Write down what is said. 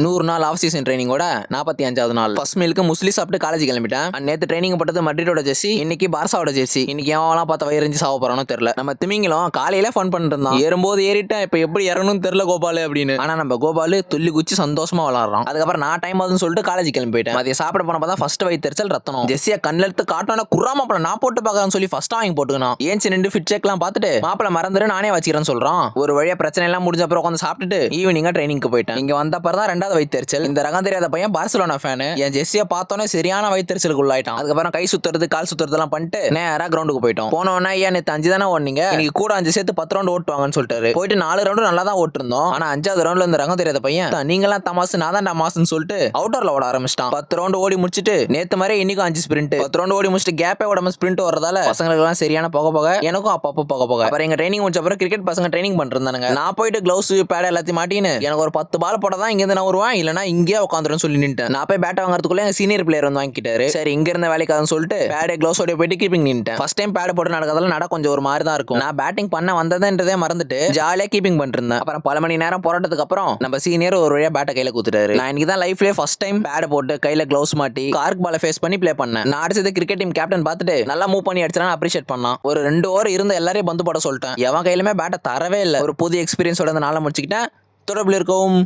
நூறு நாள் of season ட்ரைனிங்கோட நாற்பத்தி அஞ்சாவது நாள். ஃபர்ஸ்ட் மீலுக்கு முஸ்லி சாப்பிட்டு காலேஜ் கிளம்பிட்டேன். நேற்று ட்ரைனிங் போட்டது மட்ரிடோட ஜெர்சி இன்னைக்கு பார்சாவோட ஜெர்சி இன்னைக்கு எவன்லாம் பார்த்த வயிறஞ்சு சாவ போறானோ தெரியல. நம்ம திமிங்கிலும் காலையில ஃபன் பண்ணிட்டு ஏறும்போது ஏறிட்டேன். இப்போ எப்படி இறங்கணும்னு தெரியல கோபால் அப்படின்னு. ஆனா நம்ம கோபால் துள்ளி குச்சி சந்தோஷமா விளாடுறோம் அதுக்கப்புறம் நான் டைம் ஆகுதுன்னு சொல்லிட்டு காலேஜ் கிளம்பி போயிட்டேன். அதை சாப்பிட போனப்ப தான் ஃபர்ஸ்ட் வயிற்றுச்சல் ரத்தனம் ஜெஸ்ஸியா கண்ணில் எடுத்து காட்டணும் குறாம படம். நான் போட்டு பார்க்கறேன்னு சொல்லி ஃபர்ஸ்ட் வாங்கி போட்டுக்கணும் ஏன்ச்சு நின்று ஃபிட் செக்லாம் பார்த்துட்டு மாப்பிள்ள மறந்துட்டு நானே வச்சுக்கிறேன்னு சொல்றான். ஒரு வழியா பிரச்சனை எல்லாம் முடிஞ்ச அப்புறம் உட்காந்து சாப்பிட்டுட்டு ஈவினிங்கா ட்ரைனிங்க்கு போயிட்டேன். இங்க வந்த தான் ரெண்டாவது வைத்தறிச்சல் இந்த ரகம் தெரியாத பையன் பார்சலோனா ஃபேனு என் ஜெஸ்ஸியை பார்த்தோன்னே சரியான வைத்தறிச்சலுக்கு உள்ளாயிட்டான். அதுக்கப்புறம் கை சுத்துறது கால் சுத்துறதுலாம் பண்ணிட்டு நேராக கிரவுண்டுக்கு போயிட்டோம். போனோன்னா ஏன் நேற்று அஞ்சு தானே ஓடுனீங்க? இன்னைக்கு கூட அஞ்சு சேர்த்து பத்து ரவுண்டு ஓட்டுவாங்கன்னு சொல்லிட்டாரு. போயிட்டு நாலு ரவுண்டு நல்லா தான் ஓட்டிருந்தோம். ஆனா அஞ்சாவது ரவுண்ட்ல இந்த ரகம் தெரியாத பையன் நீங்களாம் தமாசு நான் தான் மாசுன்னு சொல்லிட்டு அவுட்டர்ல ஓட ஆரம்பிச்சிட்டான். பத்து ரவுண்டு ஓடி முடிச்சிட்டு நேத்து மாதிரி இன்னைக்கும் அஞ்சு ஸ்பிரிண்ட் பத்து ரவுண்டு ஓடி முடிச்சிட்டு கேப்பே உடம்பு ஸ்பிரிண்ட் வர்றதால பசங்களுக்கு எல்லாம் சரியான போக போக எனக்கும் அப்பப்போ போக போக. அப்புறம் எங்க ட்ரைனிங் முடிச்ச அப்புறம் கிரிக்கெட் பசங்க ட்ரைனிங் பண்ணிருந்தானுங்க நான் போயிட்டு கிளவுஸ் பேட் எல்லாத்தையும் மாட்டின்னு எனக்கு ஒரு பத்து பால் போட தான் இங்க இருந்து நான் வருவான் இல்லனா இங்கே உட்காந்துரும் சொல்லி நின்ட்டேன் நான் போய் பேட்டை வாங்குறதுக்குள்ள எங்க சீனியர் பிளேயர் வந்து வாங்கிட்டாரு சரி இங்க இருந்த வேலைக்காதுன்னு சொல்லிட்டு பேடே கிளவுஸ் ஓடி போயிட்டு கீப்பிங் நின்ட்டேன் ஃபர்ஸ்ட் டைம் பேட் போட்டு நடக்கிறதால நட கொஞ்சம் ஒரு மாதிரி தான் இருக்கும். நான் பேட்டிங் பண்ண வந்ததுன்றதே மறந்துட்டு ஜாலியா கீப்பிங் பண்ணிருந்தேன் அப்புறம் பல மணி நேரம் போராட்டத்துக்கு அப்புறம் நம்ம சீனியர் ஒரு வழியா பேட்டை கையில கொடுத்துட்டாரு. நான் இன்னைக்கு தான் லைஃப்லயே ஃபர்ஸ்ட் டைம் பேட் போட்டு கையில கிளவுஸ் மாட்டி கார்க் பால ஃபேஸ் பண்ணி ப்ளே பண்ணேன். நான் அடிச்சது கிரிக்கெட் டீம் கேப்டன் பார்த்துட்டு நல்லா மூவ் பண்ணி அடிச்சான்னு அப்ரிஷியேட் பண்ணான் ஒரு ரெண்டு ஓவர் இருந்த எல்லாரையும் பந்து போட சொல்லிட்டேன். எவன் கையிலுமே பேட்டை தரவே இல்லை. ஒரு புது எக்ஸ்பீரியன்ஸோட இந்த நாளை முடிச்சுக்கிட்டேன். தொடர்பில் இருக்கவும்.